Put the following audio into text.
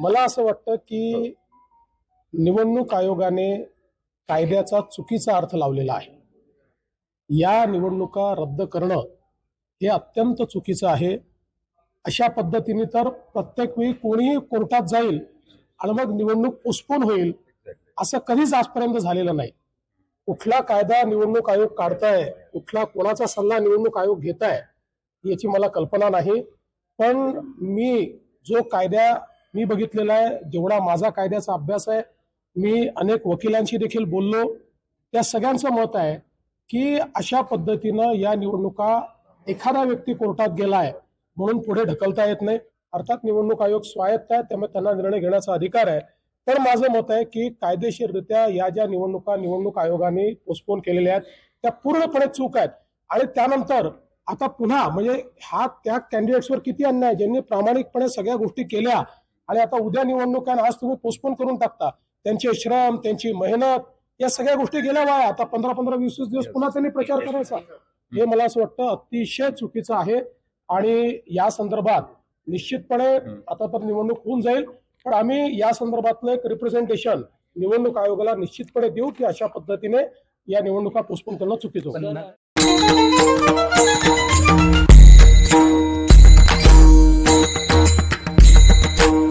मला असं वाटतं की निवडणूक आयोगाने कायद्याचा चुकीचा अर्थ लावलेला आहे. या निवडणुका रद्द करणं हे अत्यंत चुकीचं आहे. अशा पद्धतीने तर प्रत्येक वेळी कोणीही कोर्टात जाईल आणि मग निवडणूक पोस्टपोन होईल असं कधीच आजपर्यंत झालेलं नाही. कुठला कायदा निवडणूक आयोग काढताय कुठला कोणाचा सल्ला निवडणूक आयोग घेत आहे याची मला कल्पना नाही. पण मी जो कायदा मी बघितलेला आहे जेवढा माझा कायद्याचा अभ्यास आहे मी अनेक वकिलांशी देखील बोललो. त्या सगळ्यांचं मत आहे की अशा पद्धतीनं या निवडणुका एखादा व्यक्ती कोर्टात गेलाय म्हणून पुढे ढकलता येत नाही. अर्थात निवडणूक आयोग स्वायत्त आहे त्यामुळे त्यांना निर्णय घेण्याचा अधिकार आहे. तर माझं मत आहे की कायदेशीररित्या या ज्या निवडणुका निवडणूक आयोगाने पोस्टपोन केलेल्या आहेत त्या पूर्णपणे चूक आहेत. आणि त्यानंतर आता पुन्हा म्हणजे हा त्या कॅन्डिडेट्सवर किती अन्याय ज्यांनी प्रामाणिकपणे सगळ्या गोष्टी केल्या आणि आता उद्या निवडणुका आणि आज तुम्ही पोस्टपोन करून टाकता. त्यांचे श्रम त्यांची मेहनत या सगळ्या गोष्टी गेल्या वाया. आता पंधरा पंधरा वीस वीस दिवस पुन्हा त्यांनी प्रचार करायचा. हे मला असं वाटतं अतिशय चुकीचं आहे. आणि या संदर्भात निश्चितपणे आता तर निवडणूक होऊन जाईल. पण आम्ही या संदर्भातलं एक रिप्रेझेंटेशन निवडणूक आयोगाला निश्चितपणे देऊ की अशा पद्धतीने या निवडणुका पोस्टपोन करणं चुकीचं होतं